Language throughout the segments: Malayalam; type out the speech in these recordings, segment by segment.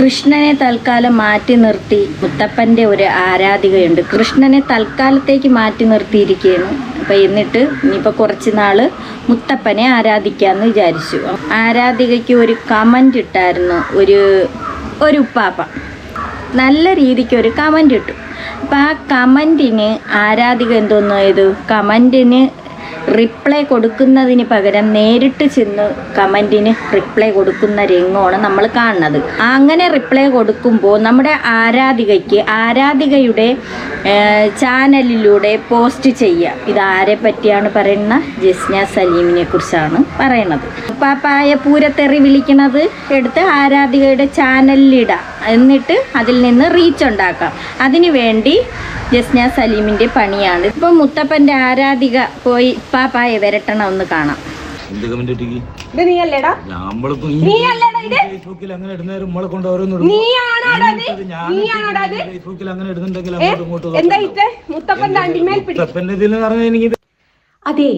കൃഷ്ണനെ തൽക്കാലം മാറ്റി നിർത്തി മുത്തപ്പന്റെ ഒരു ആരാധികയുണ്ട്. കൃഷ്ണനെ തൽക്കാലത്തേക്ക് മാറ്റി നിർത്തിയിരിക്കുകയാണ്. അപ്പം എന്നിട്ട് ഇനിയിപ്പോൾ കുറച്ച് നാൾ മുത്തപ്പനെ ആരാധിക്കാമെന്ന് വിചാരിച്ചു. ആരാധികയ്ക്ക് ഒരു കമന്റ് ഇട്ടായിരുന്നു ഒരു ഒരു ഉപ്പാപ്പ. നല്ല രീതിക്ക് ഒരു കമന്റ് ഇട്ടു. അപ്പം ആ കമന്റിന് ആരാധിക എന്തോന്നു ചെയ്തു കമന്റിന് റിപ്ലൈ കൊടുക്കുന്നതിന് പകരം നേരിട്ട് ചെന്ന് കമന്റിന് റിപ്ലൈ കൊടുക്കുന്ന രംഗമാണ് നമ്മൾ കാണുന്നത്. അങ്ങനെ റിപ്ലൈ കൊടുക്കുമ്പോൾ നമ്മുടെ ആരാധികയ്ക്ക് ആരാധികയുടെ ചാനലിലൂടെ പോസ്റ്റ് ചെയ്യുക. ഇത് ആരെ പറ്റിയാണ് പറയുന്ന ജസ്ന സലീമിനെ കുറിച്ചാണ് പറയണത് പാപ്പായ പൂരത്തെറി വിളിക്കണത് എടുത്ത് ആരാധികയുടെ ചാനലിലിടാം എന്നിട്ട് അതിൽ നിന്ന് റീച്ച് ഉണ്ടാക്കാം. അതിനു വേണ്ടി ജസ്ന സലീമിന്റെ പണിയാണ്. ഇപ്പം മുത്തപ്പന്റെ ആരാധിക പോയി പാപ്പായെ വരട്ടണം ഒന്ന് കാണാം. എന്ത് കമന്റ് ഇട്ടിക്ക്? ഇത് നീ അല്ലേടാ നീ അല്ലേടാ ഇത്? ഫേസ്ബുക്കിൽ അങ്ങനെ ഇടുന്നവരും നമ്മളെ കൊണ്ട് ഓരോന്ന് നീ ആണോടാ അത് നീ ആണോടാ ഇത്? ഫേസ്ബുക്കിൽ അങ്ങനെ ഇടുന്നുണ്ടെങ്കിൽ ഏ? അങ്ങോട്ടും ഇങ്ങോട്ടും എന്താ ഇട്ട് മുത്തപ്പന്റെ അണ്ടിമേൽ പിടി മുത്തപ്പന്റെ ഇതിൽ പറഞ്ഞാൽ എനിക്ക് അതെ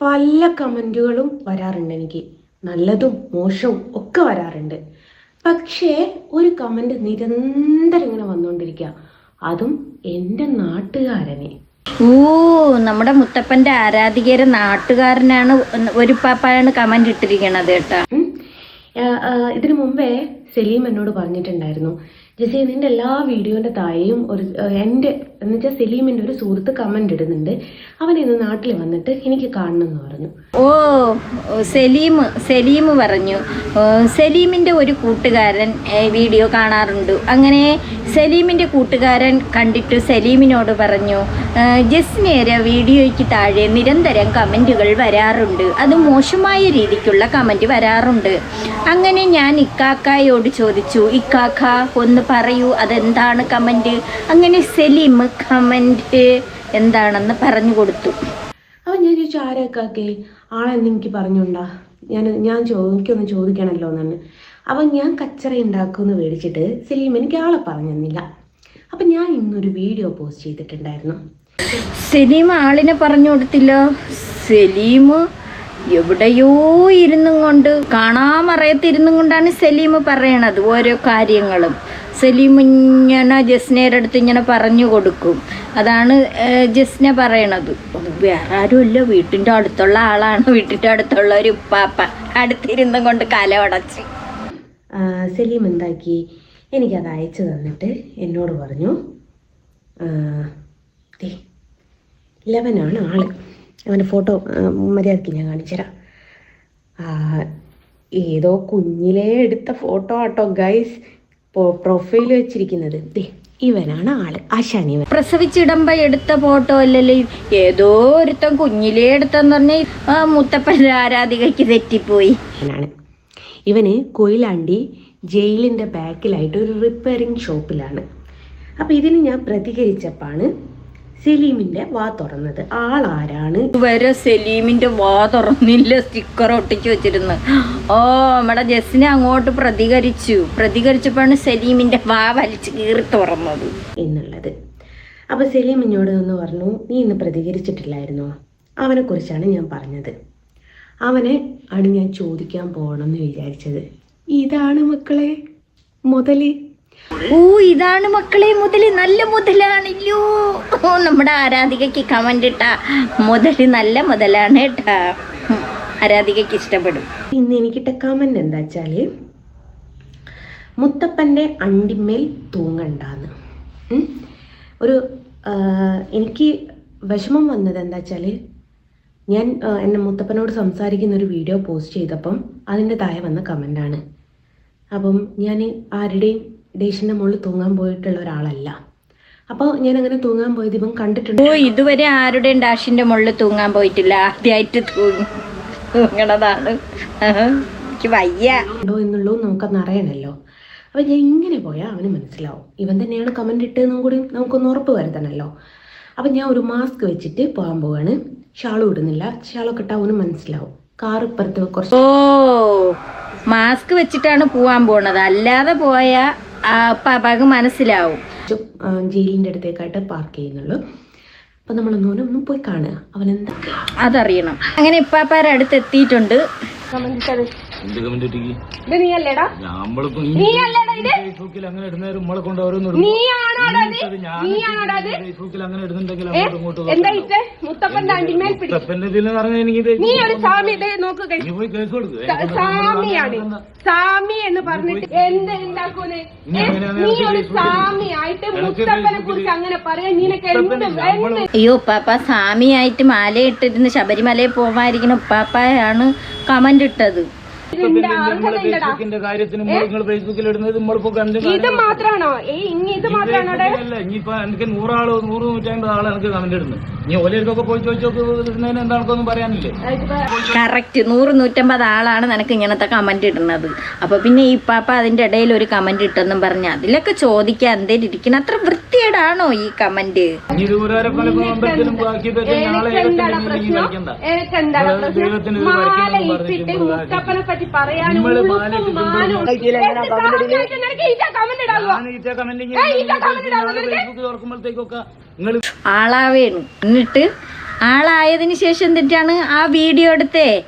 പല കമന്റുകളും വരാറുണ്ട് എനിക്ക്. നല്ലതും മോശവും ഒക്കെ വരാറുണ്ട്. പക്ഷേ ഒരു കമന്റ് നിരന്തരം ഇങ്ങനെ വന്നുകൊണ്ടിരിക്കുക അതും എന്റെ നാട്ടുകാരനെ. ഓ നമ്മുടെ മുത്തപ്പന്റെ ആരാധികര നാട്ടുകാരനാണ് ഒരു പാപ്പായാണ് കമന്റ് ഇട്ടിരിക്കണത് കേട്ടാ. ഇതിനു മുമ്പേ സലീം എന്നോട് പറഞ്ഞിട്ടുണ്ടായിരുന്നു. ജെസി നിന്റെ എല്ലാ വീഡിയോന്റെ താഴെയും ഒരു എന്റെ എന്ന് വെച്ചാൽ സലീമിന്റെ ഒരു സുഹൃത്ത് കമന്റ് ഇടുന്നുണ്ട്. അവൻ ഇന്ന് നാട്ടിൽ വന്നിട്ട് എനിക്ക് കാണണം എന്ന് പറഞ്ഞു. ഓ സലീം സലീം പറഞ്ഞു. സലീമിന്റെ സലീമിന്റെ ഒരു കൂട്ടുകാരൻ വീഡിയോ കാണാറുണ്ട്. അങ്ങനെ സലീമിന്റെ കൂട്ടുകാരൻ കണ്ടിട്ട് സലീമിനോട് പറഞ്ഞു "ഏ, ജസ്നേര വീഡിയോയ്ക്ക് താഴെ നിരന്തരം കമന്റുകൾ വരാറുണ്ട്. അത് മോശമായ രീതിക്കുള്ള കമന്റ് വരാറുണ്ട്. അങ്ങനെ ഞാൻ ഇക്കാക്കായോട് ചോദിച്ചു ഇക്കാക്ക ഒന്ന് പറയൂ അതെന്താണ് കമന്റ് അങ്ങനെ സലീം കമന്റ് എന്താണെന്ന് പറഞ്ഞു കൊടുത്തു. അപ്പം ഞാൻ ചോദിച്ചു ആരൊക്കെ ആളെന്ന് എനിക്ക് പറഞ്ഞുണ്ടാ ഞാൻ ഞാൻ ചോദിക്കൊന്ന് ചോദിക്കണമല്ലോ എന്നാണ്. അപ്പം ഞാൻ കച്ചറ ഉണ്ടാക്കുമെന്ന് മേടിച്ചിട്ട് സെലീം എനിക്ക് ആളെ പറഞ്ഞു തന്നില്ല. അപ്പം ഞാൻ ഇന്നൊരു വീഡിയോ പോസ്റ്റ് ചെയ്തിട്ടുണ്ടായിരുന്നു. സെലീം ആളിനെ പറഞ്ഞു കൊടുത്തില്ല. സെലീം എവിടെയോ ഇരുന്നും കൊണ്ട് കാണാമറയത്തിരുന്നും കൊണ്ടാണ് സലീം പറയണത് ഓരോ കാര്യങ്ങളും. സലീം ഇങ്ങനെ ജസ്നയുടെ അടുത്ത് ഇങ്ങനെ പറഞ്ഞു കൊടുക്കും. അതാണ് ജസ്ന പറയണത്. വേറെ ആരുമല്ല വീട്ടിന്റെ അടുത്തുള്ള ആളാണ്. വീട്ടിന്റെ അടുത്തുള്ള ഒരു ഉപ്പാപ്പ. അടുത്തിരുന്നും കൊണ്ട് കല ഉടച്ച്. സലീം എന്താക്കി? എനിക്കത് അയച്ചു തന്നിട്ട് എന്നോട് പറഞ്ഞു. ലെവനാണ് ആൾ. അവന്റെ ഫോട്ടോ മര്യാദയ്ക്ക് ഞാൻ കാണിച്ചുതരാം ഏതോ കുഞ്ഞിലേ എടുത്ത ഫോട്ടോ ആട്ടോ ഗൈസ്. പ്രൊഫൈൽ വെച്ചിരിക്കുന്നത്. ദേ ഇവനാണ് ആൾ ആശാനി പ്രസവിച്ചിടമ്പ എടുത്ത ഫോട്ടോ അല്ലല്ലോ? ഏതോ ഒരുത്തൻ കുഞ്ഞിലേ എടുത്തെന്ന് പറഞ്ഞാൽ മുത്തപ്പൻ ആരാധികയ്ക്ക് തെറ്റിപ്പോയി. ഇവന് കൊയിലാണ്ടി ജയിലിന്റെ ബാക്കിലായിട്ട് ഒരു റിപ്പയറിംഗ് ഷോപ്പിലാണ് അപ്പോൾ ഇതിന് ഞാൻ പ്രതികരിച്ചപ്പാണ് സലീമിന്റെ വാ തുറന്നത്. ആളാരാണ്? വരെ സലീമിന്റെ വാ തുറന്നില്ല സ്റ്റിക്കർ ഒട്ടിച്ചു വെച്ചിരുന്നു. ഓ നമ്മുടെ ജസ്സിനെ അങ്ങോട്ട് പ്രതികരിച്ചു. പ്രതികരിച്ചപ്പോഴാണ് സലീമിന്റെ വാ വലിച്ചു കീറി തുറന്നത്. എന്നുള്ളത്. അപ്പൊ സലീം എന്നോട് എന്ന് പറഞ്ഞു നീ ഇന്ന് പ്രതികരിച്ചിട്ടില്ലായിരുന്നോ? അവനെക്കുറിച്ചാണ് ഞാൻ പറഞ്ഞത്. അവനെ ആണ് ഞാൻ ചോദിക്കാൻ പോകണം എന്ന് വിചാരിച്ചത്. ഇതാണ് മക്കളെ മുതൽ ഓ ഇതാണ് മക്കളെ മുതൽ നല്ല മുതലാണല്ലോ. ഓ നമ്മുടെ ആരാധികയ്ക്ക് കമന്റ് ഇട്ട മുതൽ നല്ല മുതലാണ് കേട്ടാ ആരാധികക്ക് ഇഷ്ടപ്പെടും. ഇന്ന് എനിക്കിട്ട കമന്റ് എന്താ വെച്ചാൽ മുത്തപ്പന്റെ അണ്ടിമേൽ തൂങ്ങണ്ടാന്ന്. ഒരു എനിക്ക് വിഷമം വന്നത് എന്താ വെച്ചാൽ ഞാൻ എന്റെ മുത്തപ്പനോട് സംസാരിക്കുന്ന ഒരു വീഡിയോ പോസ്റ്റ് ചെയ്തപ്പം അതിന്റെ താഴെ വന്ന കമന്റാണ് അപ്പം ഞാൻ ആരുടെയും ഡേഷന്റെ മുകളിൽ തൂങ്ങാൻ പോയിട്ടുള്ള ഒരാളല്ല. അപ്പോൾ ഞാൻ അങ്ങനെ തൂങ്ങാൻ പോയത് ഇപ്പം കണ്ടിട്ടുണ്ട്. ഓ ഇതുവരെ ആരുടെയും ഡാഷിന്റെ മുകളിൽ തൂങ്ങാൻ പോയിട്ടില്ല. ആദ്യമായിട്ട് തൂങ്ങി തൂങ്ങണതാണ്. എനിക്ക് വയ്യ. ഉണ്ടോ എന്നുള്ളത് നമുക്കൊന്ന് അറിയണമല്ലോ അപ്പം ഞാൻ ഇങ്ങനെ പോയാൽ അവന് മനസ്സിലാവും. ഇവൻ തന്നെയാണ് കമന്റ് ഇട്ടതെന്നും കൂടി നമുക്കൊന്ന് ഉറപ്പ് വരുത്തണമല്ലോ അപ്പം ഞാൻ ഒരു മാസ്ക് വെച്ചിട്ട് പോകാൻ പോവാണ്. ഷാളും ഇടുന്നില്ല. ഷാളൊക്കെ ഇട്ടാൽ അവന് മനസ്സിലാവും. കാർ ഇപ്പുറത്ത് കുറച്ച് ഓ മാസ്ക് വെച്ചിട്ടാണ് പോവാൻ പോണത്. അല്ലാതെ പോയാ പാപ്പാക്ക് മനസ്സിലാവും. ജയിലിന്റെ അടുത്തേക്കായിട്ട് പാർക്ക് ചെയ്യുന്നുള്ളൂ. അപ്പം നമ്മളൊന്നും ഒന്നും പോയി കാണുക. അവൻ എന്തൊക്കെ അതറിയണം. അങ്ങനെ ഇപ്പാപ്പാരടുത്ത് എത്തിയിട്ടുണ്ട് എന്ത് കമന്റ് ഇട്ടിക്ക്? ഇത് നീ അല്ലേടാ നമ്മളിപ്പോ നീ അല്ലേടാ ഇത് ഫേസ്ബുക്കിൽ അങ്ങനെ ഇടുന്നവര് നമ്മളെ കൊണ്ട് ഓരോന്ന് ഇടും. ഇത്? ഞാൻ ഫേസ്ബുക്കിൽ അങ്ങനെ ഇടുന്നുണ്ടെങ്കിൽ ഏ? അങ്ങോട്ടും ഇങ്ങോട്ടും എന്താ ഇട്ട് മുത്തപ്പന്റെ അണ്ടിമേൽ പിടി. മുത്തപ്പന്റെ ഇതിലെന്ന് പറഞ്ഞാൽ എനിക്ക് ഇത് നീ ഒരു സ്വാമി ഇത് നോക്ക് കഴി നീ പോയി കേസ് കൊടുക്ക്. സ- സാമി എന്ന് പറഞ്ഞിട്ട് എന്ത് ഉണ്ടാക്കൂലേ നീ ഏ? ഒരു ഫേസ്ബുക്കിൽ എനിക്ക് മുത്തപ്പനെ ഫേസ്ബുക്കിൽ കുറിച്ച് അങ്ങനെ പറയാൻ നിനക്ക് എന്ത് മുത്തപ്പനില്ല, എന്ത് നമ്മൾ അയ്യോ ഉപ്പാപ്പ സ്വാമിയായിട്ട് മാലയിട്ടിരുന്ന് ശബരിമലയിൽ പോവാതിരിക്കുന്ന ഉപ്പാപ്പയാണ് കമന്റ് ഇട്ടത്. ഫേസ്ബുക്കിന്റെ കാര്യത്തിന് നിങ്ങൾ ഫേസ്ബുക്കിൽ ഇടുന്നത് നമ്മളിപ്പോ ഇത് മാത്രാണോ? ഇത് മാത്രാണോ അല്ല ഇനിയിപ്പോ എനിക്ക് നൂറാൾ നൂറ് നൂറ്റമ്പത് ആൾ എനിക്ക് കമന്റ് ഇടുന്നു ഇനി ഓരോരുക്കൊക്കെ പോയി എന്താണെന്നൊന്നും പറയാനില്ലേ? കറക്റ്റ് നൂറ് നൂറ്റമ്പത് ആളാണ് നിനക്ക് ഇങ്ങനത്തെ കമന്റ് ഇടുന്നത്. അപ്പൊ പിന്നെ ഈ പാപ്പ അതിന്റെ ഇടയിൽ ഒരു കമന്റ് ഇട്ടെന്നും പറഞ്ഞ അതിലൊക്കെ ചോദിക്കാൻ എന്തേലും ഇരിക്കണം അത്ര വൃത്തിയേടാണോ ഈ കമന്റ് ദൈവത്തിന് പറ്റി ആളാവേണു എന്നിട്ട് ആളായതിനു ശേഷം എന്നിട്ടാണ് ആ വീഡിയോ എടുത്തേ?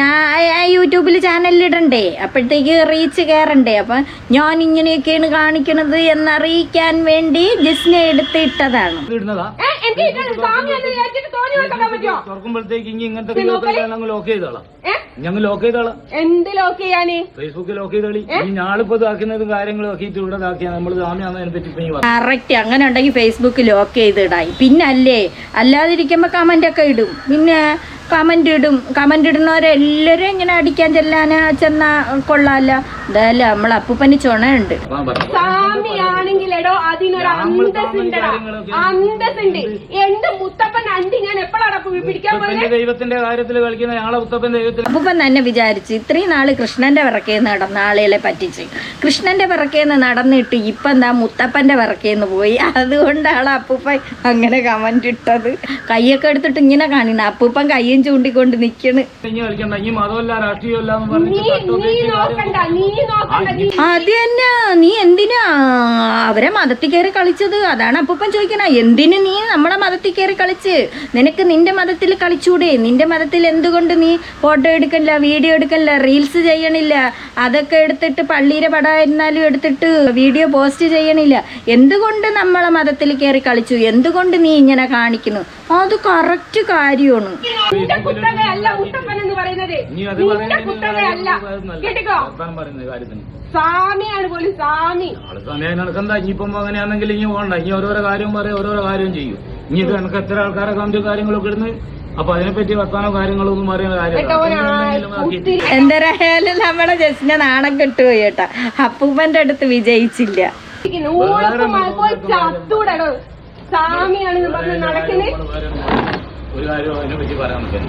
ആ യൂട്യൂബിൽ ചാനലിൽ ഇടണ്ടേ? അപ്പോഴത്തേക്ക് റീച്ച് കയറണ്ടേ അപ്പം ഞാൻ ഇങ്ങനെയൊക്കെയാണ് കാണിക്കണത് എന്നറിയിക്കാൻ വേണ്ടി ജിസ്നെ എടുത്ത് തുറക്കുമ്പോഴത്തേക്ക് ഇനി ഇങ്ങനത്തെ ഞങ്ങൾ ലോക്ക് ചെയ്തോളാം? ഞങ്ങൾ ലോക്ക് ചെയ്തോളാം. എന്ത് ലോക്ക് ചെയ്യാന്? ഫേസ്ബുക്കിൽ ലോക്ക് ചെയ്തോളി. ഈ ഞാളിപ്പോ ഇതാക്കുന്നത് കാര്യങ്ങൾ ആക്കിയിട്ട് ഇവിടെ ഇതാക്കിയാ നമ്മൾ സാമ്യാന്നതിനെ പറ്റി കറക്റ്റ് അങ്ങനെ ഉണ്ടെങ്കിൽ ഫേസ്ബുക്ക് ലോക്ക് ചെയ്തിടായി പിന്നല്ലേ അല്ലാതിരിക്കുമ്പോൾ കമന്റ് ഒക്കെ ഇടും. പിന്നെ കമന്റ് ഇടും. കമന്റ് ഇടുന്നവരെല്ലാവരും ഇങ്ങനെ അടിക്കാൻ ചെല്ലാനാ ചെന്നാ കൊള്ളാല്ല. എന്തായാലും നമ്മൾ അപ്പൂപ്പന് ചുണയുണ്ട്. എടോ അതിനൊരു കാര്യങ്ങളൊക്കെ അന്തസ്സുണ്ട്. എന്റെ മുത്തപ്പൻ അണ്ടി ഞാൻ എപ്പോഴാണ് പിടിക്കാൻ പോയത് ദൈവത്തിന്റെ കാര്യത്തിൽ കളിക്കുന്ന ഞങ്ങളെ മുത്തപ്പൻ ദൈവത്തിൽ അപ്പൂപ്പൻ തന്നെ വിചാരിച്ചു ഇത്രയും നാൾ കൃഷ്ണന്റെ വിറക്കേന്ന് നടന്ന ആളുകളെ പറ്റിച്ച്. കൃഷ്ണന്റെ വിറക്കേന്ന് നടന്നിട്ട് ഇപ്പൊ എന്താ മുത്തപ്പന്റെ വിറക്കേന്ന് പോയി? അതുകൊണ്ടാണ് അപ്പൂപ്പൻ അങ്ങനെ കമന്റ് ഇട്ടത്. കൈയൊക്കെ എടുത്തിട്ട് ഇങ്ങനെ കാണുന്നു. അപ്പൂപ്പൻ കയ്യും ചൂണ്ടിക്കൊണ്ട് നിക്കണ്. ഇനി കളിക്കണ്ട. ഇനി മതമല്ല രാഷ്ട്രീയമല്ല എന്ന് നീ പറഞ്ഞിട്ട് നോക്കണ്ട നീ നോക്കണ്ട നീ അത് തന്നെ നീ എന്തിനാ? അവരെ മതത്തിൽ കയറി കളിച്ചത്? അതാണ് അപ്പൂപ്പൻ ചോദിക്കണ. എന്തിനു നീ നമ്മളെ മതത്തിൽ കയറി കളിച്ച്? നിനക്ക് നിന്റെ മതത്തിൽ കളിച്ചൂടെ? നിന്റെ മതത്തിൽ എന്തുകൊണ്ട് നീ ഫോട്ടോ എടുക്കണില്ല വീഡിയോ എടുക്കണില്ല റീൽസ് ചെയ്യണില്ല? അതൊക്കെ എടുത്തിട്ട് പള്ളിയിലെ പടമായിരുന്നാലും എടുത്തിട്ട് വീഡിയോ പോസ്റ്റ് ചെയ്യണില്ല. എന്തുകൊണ്ട് നമ്മളെ മതത്തിൽ കയറി കളിച്ചു? എന്തുകൊണ്ട് നീ ഇങ്ങനെ കാണിക്കുന്നു? അത് കറക്റ്റ് കാര്യമാണ് നിന്റെ കുത്തകയല്ല മുത്തപ്പൻ എന്ന് പറയുന്നത് നിന്റെ കുത്തകയല്ല അല്ല. കേട്ടോ പറയുന്ന സ്വാമിയാണ് പോലും സ്വാമി. ആൾ സമയം നടക്കണ്ട ഇനിയിപ്പം അങ്ങനെയാണെങ്കിൽ ഇനി പോകണ്ട. ഇനി ഓരോരോ കാര്യം പറയും ഓരോരോ കാര്യം ചെയ്യും. ഇനി ഇത് എനിക്ക് എത്ര ആൾക്കാരെ കണ്ടു കാര്യങ്ങളൊക്കെ ഇടുന്നത്? അപ്പൊ അതിനെപ്പറ്റി വർത്താനോ കാര്യങ്ങളൊന്നും ഒന്നും കാര്യമില്ല. ഒത്തിരി എന്തരായാലും നമ്മുടെ ജസ്റ്റിനെ നാണം കിട്ടുപോയി കേട്ടാ. അപ്പൂപ്പന്റെ അടുത്ത് വിജയിച്ചില്ല. ചത്തൂടടോ സ്വാമിയാണെന്ന് പറഞ്ഞ് നടക്കുന്നത് ഒരു കാര്യം അതിനെപ്പറ്റി പറയാൻ പറ്റും.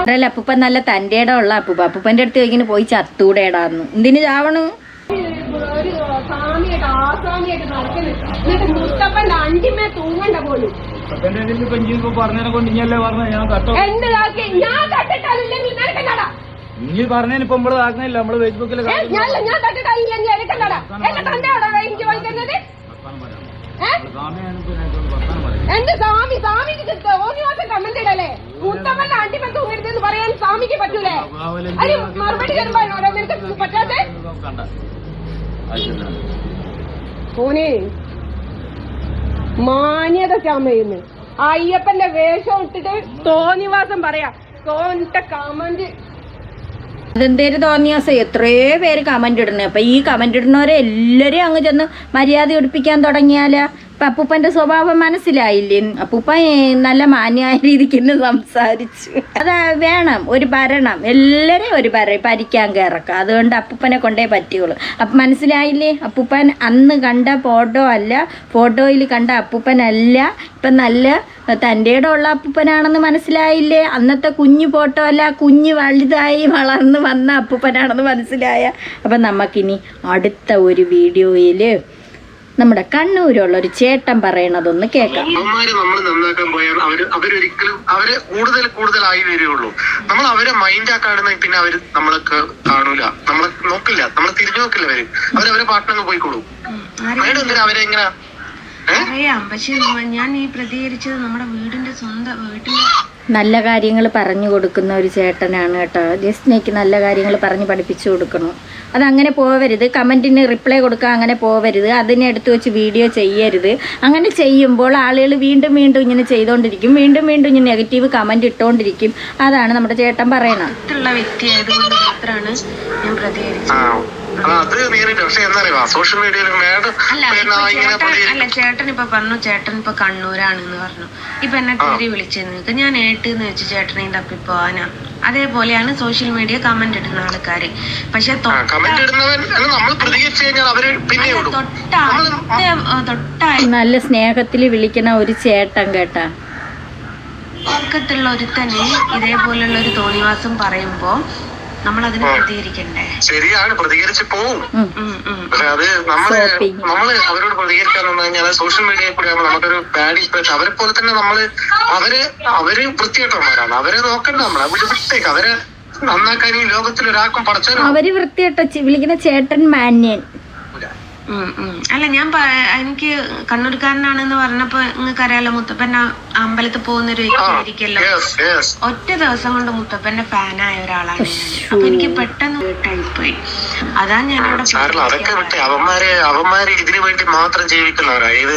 അതല്ല അപ്പൂപ്പൻ നല്ല തന്റെ ഇടം ഉള്ള അപ്പൂപ്പ. അപ്പൂപ്പന്റെ അടുത്ത് ചോദിക്കുന്നു പോയി ചത്തൂടെ ചത്തൂടേടാന്ന് എന്തിനു ചാവണ്? നീ പറഞ്ഞതിന് ഇപ്പൊ നമ്മൾ ആക്കുന്നില്ല നമ്മൾ ഫേസ്ബുക്കിൽ ഏ, ഞാൻ ഞാൻ തട്ടിട്ടാലില്ലെങ്കിൽ എനിക്കെന്താടാ എന്റെ സ്വാമി സ്വാമിക്ക് ഒരു മാസം കമന്റ് ഇടല്ലേ? മുത്തപ്പന്റെ അണ്ടിമേ തൂങ്ങരുതെന്ന് പറയാൻ സ്വാമിക്ക് പറ്റൂലേ? അതിന് മറുപടി തരുമ്പോഴോ നിനക്ക് പറ്റാതെ ഓനെ മാന്യത ചമയുന്നു അയ്യപ്പന്റെ വേഷം ഇട്ടിട്ട് തോന്നിവാസം പറയാ. തോന്നിട്ട കമന്റ് അതെന്തേലും തോന്നിയാസ? എത്രയോ പേര് കമന്റ് ഇടണേ അപ്പൊ ഈ കമന്റ് ഇടുന്നവരെ എല്ലാരെയും അങ്ങ് ചെന്ന് മര്യാദ ഒടിപ്പിക്കാൻ തുടങ്ങിയാലാ? അപ്പൂപ്പന്റെ സ്വഭാവം മനസ്സിലായില്ലേ? അപ്പൂപ്പ നല്ല മാന്യായ രീതിക്ക് ഇന്ന് സംസാരിച്ചു. അത് വേണം ഒരു ഭരണം. എല്ലാരെയും ഒരു ഭര ഭരിക്കാൻ കയറക്കാം അതുകൊണ്ട് അപ്പൂപ്പനെ കൊണ്ടേ പറ്റുകയുള്ളൂ അപ്പം മനസ്സിലായില്ലേ? അപ്പൂപ്പൻ അന്ന് കണ്ട ഫോട്ടോ അല്ല ഫോട്ടോയിൽ കണ്ട അപ്പൂപ്പനല്ല ഇപ്പം നല്ല തന്റെ ഉള്ള അപ്പൂപ്പനാണെന്ന് മനസ്സിലായില്ലേ? അന്നത്തെ കുഞ്ഞു ഫോട്ടോ അല്ല കുഞ്ഞു വലുതായി വളർന്നു വന്ന അപ്പൂപ്പനാണെന്ന് മനസ്സിലായ. അപ്പം നമുക്കിനി അടുത്ത ഒരു വീഡിയോയിൽ നമ്മുടെ കണ്ണൂരുള്ള ഒരു ചേട്ടൻ പറയണതൊന്ന് കേൾക്കാം. നമ്മൾ നന്നാക്കാൻ പോയാൽ അവർ അവരൊരിക്കലും അവർ കൂടുതൽ കൂടുതലായി വരികയുള്ളൂ നമ്മൾ അവരെ മൈൻഡ് ആക്കാണെന്ന് പിന്നെ അവർ നമ്മളെ കാണൂല. നമ്മളെ നോക്കില്ല. നമ്മളെ തിരിഞ്ഞു നോക്കില്ല അവർ. അവർ അവരെ പാട്ടിനങ്ങ് പോയിക്കോളൂ. മൈൻഡ് എന്തിനാ അവരെ എങ്ങനെ അറിയാം. പക്ഷെ ഞാൻ ഈ പ്രതികരിച്ചത് നമ്മുടെ വീടിന്റെ സ്വന്തം വീട്ടിന്റെ നല്ല കാര്യങ്ങൾ പറഞ്ഞു കൊടുക്കുന്ന ഒരു ചേട്ടനാണ് കേട്ടോ. ജസ്നയ്ക്ക് നല്ല കാര്യങ്ങൾ പറഞ്ഞു പഠിപ്പിച്ചു കൊടുക്കണം. അതങ്ങനെ പോവരുത്. കമന്റിന് റിപ്ലൈ കൊടുക്കുക അങ്ങനെ പോവരുത്. അതിനെ എടുത്തു വെച്ച് വീഡിയോ ചെയ്യരുത്. അങ്ങനെ ചെയ്യുമ്പോൾ ആളുകൾ വീണ്ടും വീണ്ടും ഇങ്ങനെ ചെയ്തുകൊണ്ടിരിക്കും വീണ്ടും വീണ്ടും ഇങ്ങനെ നെഗറ്റീവ് കമന്റ് ഇട്ടുകൊണ്ടിരിക്കും അതാണ് നമ്മുടെ ചേട്ടൻ പറയണത് അടുത്തുള്ള വ്യക്തി ആയതുകൊണ്ട് മാത്രമാണ് ഞാൻ പ്രതികരിച്ചത്. അത് നേരിട്ട് പക്ഷെ എന്നറിയാ സോഷ്യൽ മീഡിയയിൽ മേഡം അല്ല ചേട്ടൻ ഇപ്പൊ പറഞ്ഞു ചേട്ടൻ ഇപ്പൊ കണ്ണൂരാണെന്ന് പറഞ്ഞു. ഇപ്പൊ എന്നെ കയറി വിളിച്ചത് നിങ്ങൾക്ക് ഞാൻ ഏട്ടെന്ന് വെച്ച് ചേട്ടനെ തപ്പിപ്പോവാനാ അതേപോലെയാണ് സോഷ്യൽ മീഡിയ കമന്റ് ഇടുന്ന ആൾക്കാര്. പക്ഷെ നല്ല സ്നേഹത്തിൽ വിളിക്കണ ഒരു ചേട്ടൻ കേട്ടാ. പക്കത്തുള്ള ഒരുത്തന് ഇതേപോലുള്ള ഒരു തോന്നിവാസം പറയുമ്പോ നമ്മൾ അതിനെ പ്രതികരിക്കണ്ടേ? ശരിയാണ് പ്രതികരിച്ച് പോവും. പക്ഷെ അത് നമ്മൾ നമ്മൾ അവരോട് പ്രതികരിക്കാൻ വന്നു കഴിഞ്ഞാൽ സോഷ്യൽ മീഡിയയിൽ കൂടി ആകുമ്പോൾ നമുക്കൊരു ബാഡ് ഇൻസ്പിറേഷൻ അവരെ പോലെ തന്നെ നമ്മൾ അവർ അവർ വൃത്തികെട്ടവന്മാരാണ്. അവരെ നോക്കണ്ട നമ്മൾ. അവർ വിട്ടേക്ക് അവരെ നന്നാക്കാൻ ഈ ലോകത്തിൽ ഒരാൾക്കും പഠിച്ചാലും അവർ വൃത്തിയായിട്ട ചെ- വിളിക്കുന്ന ചേട്ടൻ മാന്യൻ. അല്ല ഞാൻ പ- എനിക്ക് കണ്ണൂർക്കാരനാണെന്ന് പറഞ്ഞപ്പോ നിങ്ങൾക്ക് അറിയാലോ മുത്തപ്പൻ അമ്പലത്തിൽ പോകുന്ന ഒരു വ്യക്തി ആയിരിക്കല്ലോ യെസ് യെസ് ഒറ്റ ദിവസം കൊണ്ട് മുത്തപ്പന്റെ ഫാനായ ഒരാളാണ് അപ്പൊ എനിക്ക് പെട്ടെന്ന് കേട്ടായിപ്പോയി അതാ ഞാൻ അതൊക്കെ വിട്ട് അവന്മാരെ അവന്മാരെ ഇതിനു വേണ്ടി മാത്രം ജീവിക്കുന്നവരാ. ഇത്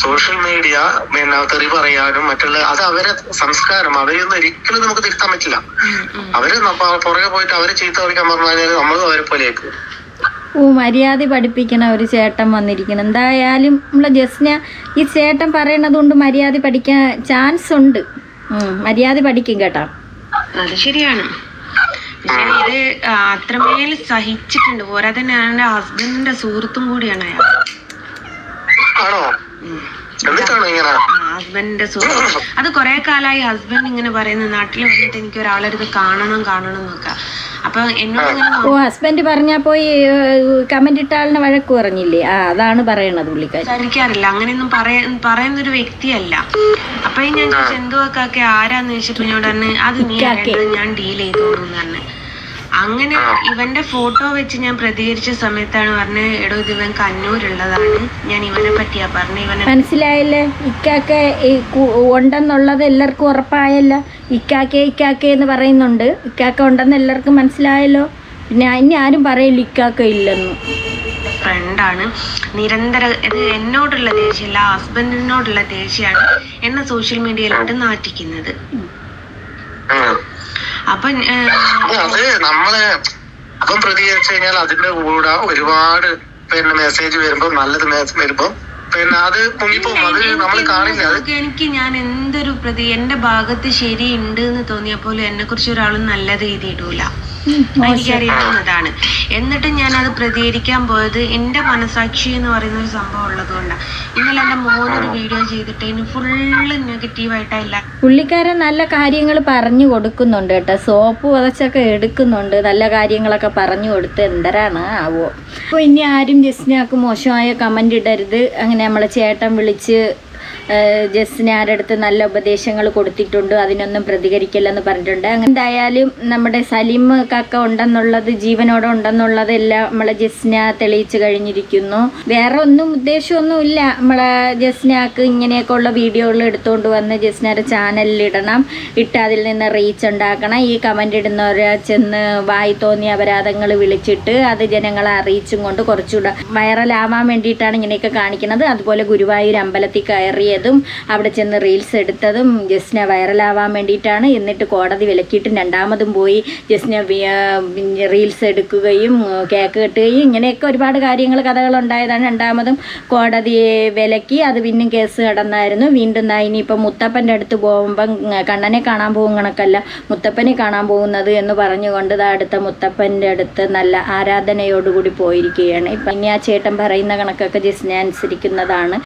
സോഷ്യൽ മീഡിയ പിന്നെ തെറി പറയാനും മറ്റുള്ള അത് അവരെ സംസ്കാരം. അവരെയൊന്നും ഒരിക്കലും നമുക്ക് തിരുത്താൻ പറ്റില്ല. അവർ പുറകെ പോയിട്ട് അവർ ചീത്ത വിളിക്കാൻ പറഞ്ഞു കഴിഞ്ഞാൽ നമ്മളും അവരെ പോലെയാക്കും ഓ മര്യാദ പഠിപ്പിക്കണ ഒരു ചേട്ടൻ വന്നിരിക്കണം എന്തായാലും നമ്മളെ ജസ്ന ഈ ചേട്ടൻ പറയണത് കൊണ്ട് മര്യാദ പഠിക്കാൻ ചാൻസ് ഉണ്ട്. മര്യാദ പഠിക്കും കേട്ടോ. അത് ശരിയാണ്. ഇത് അത്രമേൽ സഹിച്ചിട്ടുണ്ട്. പോരാ തന്നെ എന്റെ ഹസ്ബൻഡിന്റെ സുഹൃത്തും കൂടിയാണ് അയാൾ. ഹസ്ബൻഡിന്റെ സുഹൃത്ത്. അത് കുറെ കാലമായി ഹസ്ബൻഡ് ഇങ്ങനെ പറയുന്നു നാട്ടിൽ വന്നിട്ട് എനിക്ക് ഒരാളെടുത്ത് കാണണം കാണണം എന്നൊക്കെ. അപ്പൊ എന്നോട് ഓ ഹസ്ബൻഡ് പറഞ്ഞാ പോയി കമന്റ് ഇട്ട ആളിനെ വഴക്ക് പറഞ്ഞില്ലേ? ആ അതാണ് പറയണത് പുള്ളിക്കാരി. സംസാരിക്കാറില്ല. അങ്ങനെയൊന്നും പറയാ പറയുന്ന ഒരു വ്യക്തിയല്ല. അപ്പൊ ഞാൻ ചോദിച്ചു എന്തുവാക്കാക്കെ ആരാന്ന് ചോദിച്ചപ്പോ പറഞ്ഞു അത് നീ അറിയേണ്ടത് ഞാൻ ഡീൽ ചെയ്തോളൂ എന്ന് പറഞ്ഞു. അങ്ങനെ ഇവന്റെ ഫോട്ടോ വെച്ച് ഞാൻ പ്രതികരിച്ച സമയത്താണ് പറഞ്ഞത് എടോ ഇത് ഇവൻ കണ്ണൂരുള്ളതാണ്. ഞാൻ ഇവനെ പറ്റിയാ പറഞ്ഞ. ഇവനെ മനസ്സിലായല്ലേ? ഇക്കാക്ക ഉണ്ടെന്നുള്ളത് എല്ലാവർക്കും ഉറപ്പായല്ല. ഇക്കാക്കെ ഇക്കാക്കെ എന്ന് പറയുന്നുണ്ട്. ഇക്കാക്ക ഉണ്ടെന്ന് എല്ലാവർക്കും മനസ്സിലായല്ലോ. പിന്നെ ഇനി ആരും പറയില്ല ഇക്കാക്ക ഇല്ലെന്ന്. ഫ്രണ്ടാണ് നിരന്തര ഇത് എന്നോടുള്ള ദേഷ്യമല്ല ഹസ്ബൻഡിനോടുള്ള ദേഷ്യമാണ് എന്നെ സോഷ്യൽ മീഡിയയിലോട്ട് നാറ്റിക്കുന്നത്. അപ്പൊ അത് നമ്മൾ അപ്പം പ്രതികരിച്ചു കഴിഞ്ഞാൽ അതിന്റെ കൂടെ ഒരുപാട് പിന്നെ മെസ്സേജ് വരുമ്പോ നല്ലത് മെസ്സേജ് വരുമ്പോ പിന്നെ അത് മുങ്ങിപ്പോകും അത് നമ്മൾ കാണില്ല. എനിക്ക് ഞാൻ എന്തൊരു പ്രതി എന്റെ ഭാഗത്ത് ശരിയുണ്ട് എന്ന് തോന്നിയപ്പോലും എന്നെ കുറിച്ച് ഒരാളും നല്ല രീതി ഇടൂല. എനിക്കറിയാവുന്നതാണ് എന്നിട്ട് ഞാൻ അത് പ്രതികരിക്കാൻ പോയത് എന്റെ മനസാക്ഷി എന്ന് പറയുന്ന ഒരു സംഭവം ഉള്ളതുകൊണ്ടാണ് ഇന്നലെ എന്റെ മോനൊരു വീഡിയോ ചെയ്തിട്ട് ഫുള്ള് നെഗറ്റീവായിട്ടല്ല പുള്ളിക്കാരൻ നല്ല കാര്യങ്ങൾ പറഞ്ഞു കൊടുക്കുന്നുണ്ട് കേട്ടോ. സോപ്പ് വതച്ചൊക്കെ എടുക്കുന്നുണ്ട്. നല്ല കാര്യങ്ങളൊക്കെ പറഞ്ഞു കൊടുത്ത് എന്തരാണ് ആവോ. അപ്പോൾ ഇനി ആരും ജസ്റ്റിനാക്ക് മോശമായ കമന്റ് ഇടരുത്. അങ്ങനെ നമ്മളെ ചേട്ടൻ വിളിച്ച് ജസ്റ്റിനാരുടെ അടുത്ത് നല്ല ഉപദേശങ്ങൾ കൊടുത്തിട്ടുണ്ട് അതിനൊന്നും പ്രതികരിക്കില്ലെന്ന് പറഞ്ഞിട്ടുണ്ട്. എന്തായാലും നമ്മുടെ സലീം കാക്ക ഉണ്ടെന്നുള്ളത് ജീവനോടെ ഉണ്ടെന്നുള്ളത് എല്ലാം നമ്മളെ ജസ്ന തെളിയിച്ചു കഴിഞ്ഞിരിക്കുന്നു. വേറെ ഒന്നും ഉദ്ദേശമൊന്നുമില്ല. നമ്മളെ ജസ്നാക്ക് ഇങ്ങനെയൊക്കെ ഉള്ള വീഡിയോകൾ എടുത്തുകൊണ്ട് വന്ന് ജസ്നയുടെ ചാനലിൽ ഇടണം ഇട്ട് അതിൽ നിന്ന് റീച്ച് ഉണ്ടാക്കണം. ഈ കമന്റ് ഇടുന്നവരെ ചെന്ന് വായി തോന്നിയ അപരാധങ്ങൾ വിളിച്ചിട്ട് അത് ജനങ്ങളെ അറിയിച്ചും കൊണ്ട് കുറച്ചുകൂടെ വൈറലാവാൻ വേണ്ടിയിട്ടാണ് ഇങ്ങനെയൊക്കെ കാണിക്കുന്നത്. അതുപോലെ ഗുരുവായൂർ അമ്പലത്തിൽ കയറിയതും അവിടെ ചെന്ന് റീൽസ് എടുത്തതും ജസ്ന വൈറലാവാൻ വേണ്ടിയിട്ടാണ്. എന്നിട്ട് കോടതി വിലക്കിയിട്ടും രണ്ടാമതും പോയി ജസ്ന റീൽസ് എടുക്കുകയും കേക്ക് കെട്ടുകയും ഇങ്ങനെയൊക്കെ ഒരുപാട് കാര്യങ്ങൾ കഥകളുണ്ടായതാണ് രണ്ടാമതും. കോടതിയെ വിലക്കി അത് പിന്നും കേസ് കടന്നായിരുന്നു. വീണ്ടും നായി ഇനിയിപ്പം മുത്തപ്പന്റെ അടുത്ത് പോകുമ്പം കണ്ണനെ കാണാൻ പോകും കണക്കല്ല മുത്തപ്പനെ കാണാൻ പോകുന്നത് എന്ന് പറഞ്ഞുകൊണ്ട് ദാ അടുത്ത മുത്തപ്പന്റെ അടുത്ത് നല്ല ആരാധനയോടുകൂടി പോയിരിക്കുകയാണ്. ഇപ്പം ഇനി ആ ചേട്ടൻ പറയുന്ന കണക്കൊക്കെ ജസ്ന അനുസരിക്കുന്നതാണ്.